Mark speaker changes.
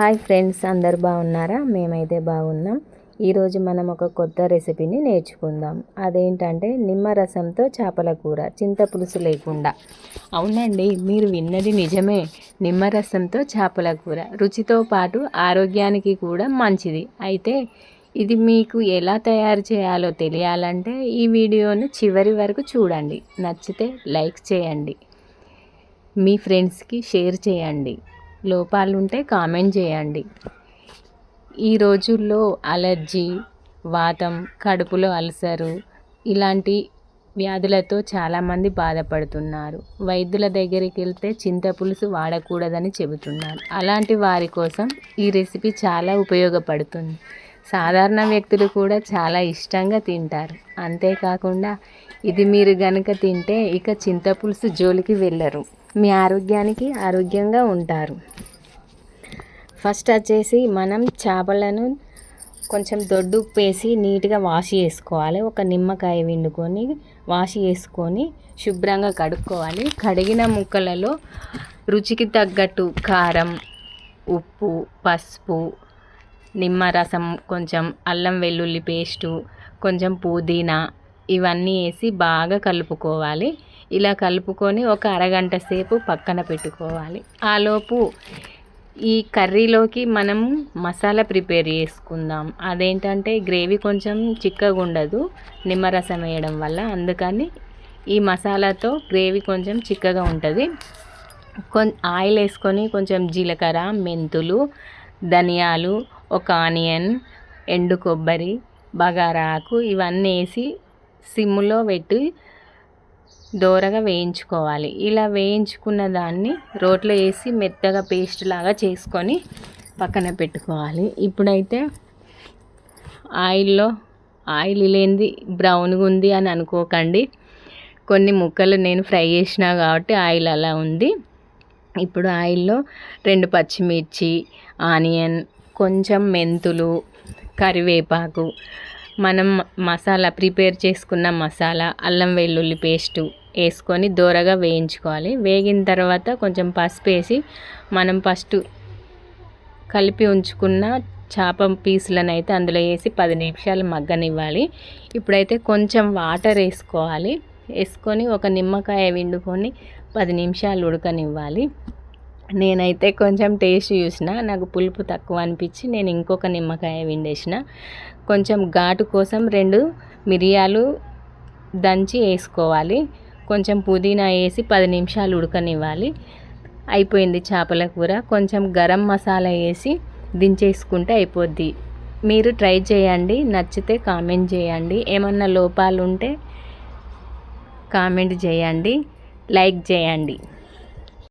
Speaker 1: Hi friends అందరు బాగున్నారా? మేమైతే బాగున్నాం. ఈరోజు మనం ఒక కొత్త రెసిపీని నేర్చుకుందాం. అదేంటంటే నిమ్మరసంతో చేపల కూర చింతపులుసు లేకుండా. అవునండి మీరు విన్నది నిజమే. నిమ్మరసంతో చేపల కూర రుచితో పాటు ఆరోగ్యానికి కూడా మంచిది. అయితే ఇది మీకు ఎలా తయారు చేయాలో తెలియాలంటే ఈ వీడియోను చివరి వరకు చూడండి. నచ్చితే లైక్ చేయండి. మీ ఫ్రెండ్స్కి షేర్ చేయండి. లోపాలు ఉంటే కామెంట్ చేయండి. ఈ రోజుల్లో అలర్జీ వాతం కడుపులో అల్సరు ఇలాంటి వ్యాధులతో చాలామంది బాధపడుతున్నారు. వైద్యుల దగ్గరికి వెళ్తే చింతపులుసు వాడకూడదని చెబుతున్నారు. అలాంటి వారి కోసం ఈ రెసిపీ చాలా ఉపయోగపడుతుంది. సాధారణ వ్యక్తులు కూడా చాలా ఇష్టంగా తింటారు. అంతేకాకుండా ఇది మీరు గనుక తింటే ఇక చింతపులుసు జోలికి వెళ్ళరు. మీ ఆరోగ్యానికి ఆరోగ్యంగా ఉంటారు. ఫస్ట్ వచ్చేసి మనం చేపలను కొంచెం దొడ్డు వేసి నీట్గా వాష్ చేసుకోవాలి. ఒక నిమ్మకాయ విండుకొని వాష్ చేసుకొని శుభ్రంగా కడుక్కోవాలి. కడిగిన ముక్కలలో రుచికి తగ్గట్టు కారం ఉప్పు పసుపు నిమ్మరసం కొంచెం అల్లం వెల్లుల్లి పేస్టు కొంచెం పుదీనా ఇవన్నీ వేసి బాగా కలుపుకోవాలి. ఇలా కలుపుకొని ఒక అరగంట సేపు పక్కన పెట్టుకోవాలి. ఆలోపు ఈ కర్రీలోకి మనం మసాలా ప్రిపేర్ చేసుకుందాం. అదేంటంటే గ్రేవీ కొంచెం చిక్కగా ఉండదు నిమ్మరసం వేయడం వల్ల. అందుకని ఈ మసాలాతో గ్రేవీ కొంచెం చిక్కగా ఉంటుంది. కొ ఆయిల్ వేసుకొని కొంచెం జీలకర్ర మెంతులు ధనియాలు ఒక ఆనియన్ ఎండు కొబ్బరి బగారా ఆకు ఇవన్నీ వేసి సిమ్లో పెట్టి దోరగా వేయించుకోవాలి. ఇలా వేయించుకున్న దాన్ని రోట్లో వేసి మెత్తగా పేస్ట్ లాగా చేసుకొని పక్కన పెట్టుకోవాలి. ఇప్పుడైతే ఆయిల్లో ఆయిల్ లేనిది బ్రౌన్గా ఉంది అని అనుకోకండి. కొన్ని ముక్కలు నేను ఫ్రై చేసిన కాబట్టి ఆయిల్ అలా ఉంది. ఇప్పుడు ఆయిల్లో రెండు పచ్చిమిర్చి ఆనియన్ కొంచెం మెంతులు కరివేపాకు మనం మసాలా ప్రిపేర్ చేసుకున్న మసాలా అల్లం వెల్లుల్లి పేస్టు వేసుకొని దోరగా వేయించుకోవాలి. వేగిన తర్వాత కొంచెం పసుపు వేసి మనం ఫస్ట్ కలిపి ఉంచుకున్న చేప పీసులను అయితే అందులో వేసి పది నిమిషాలు మగ్గనివ్వాలి. ఇప్పుడైతే కొంచెం వాటర్ వేసుకోవాలి. వేసుకొని ఒక నిమ్మకాయ విండుకొని పది నిమిషాలు ఉడకనివ్వాలి. నేనైతే కొంచెం టేస్ట్ చూసిన నాకు పులుపు తక్కువ అనిపించి నేను ఇంకొక నిమ్మకాయ విండేసిన కొంచెం ఘాటు కోసం రెండు మిరియాలు దంచి వేసుకోవాలి. కొంచెం పుదీనా వేసి పది నిమిషాలు ఉడకనివ్వాలి. అయిపోయింది చేపల కూర. కొంచెం గరం మసాలా వేసి దించేసుకుంటే అయిపోద్ది. మీరు ట్రై చేయండి. నచ్చితే కామెంట్ చేయండి. ఏమన్నా లోపాలు ఉంటే కామెంట్ చేయండి. లైక్ చేయండి.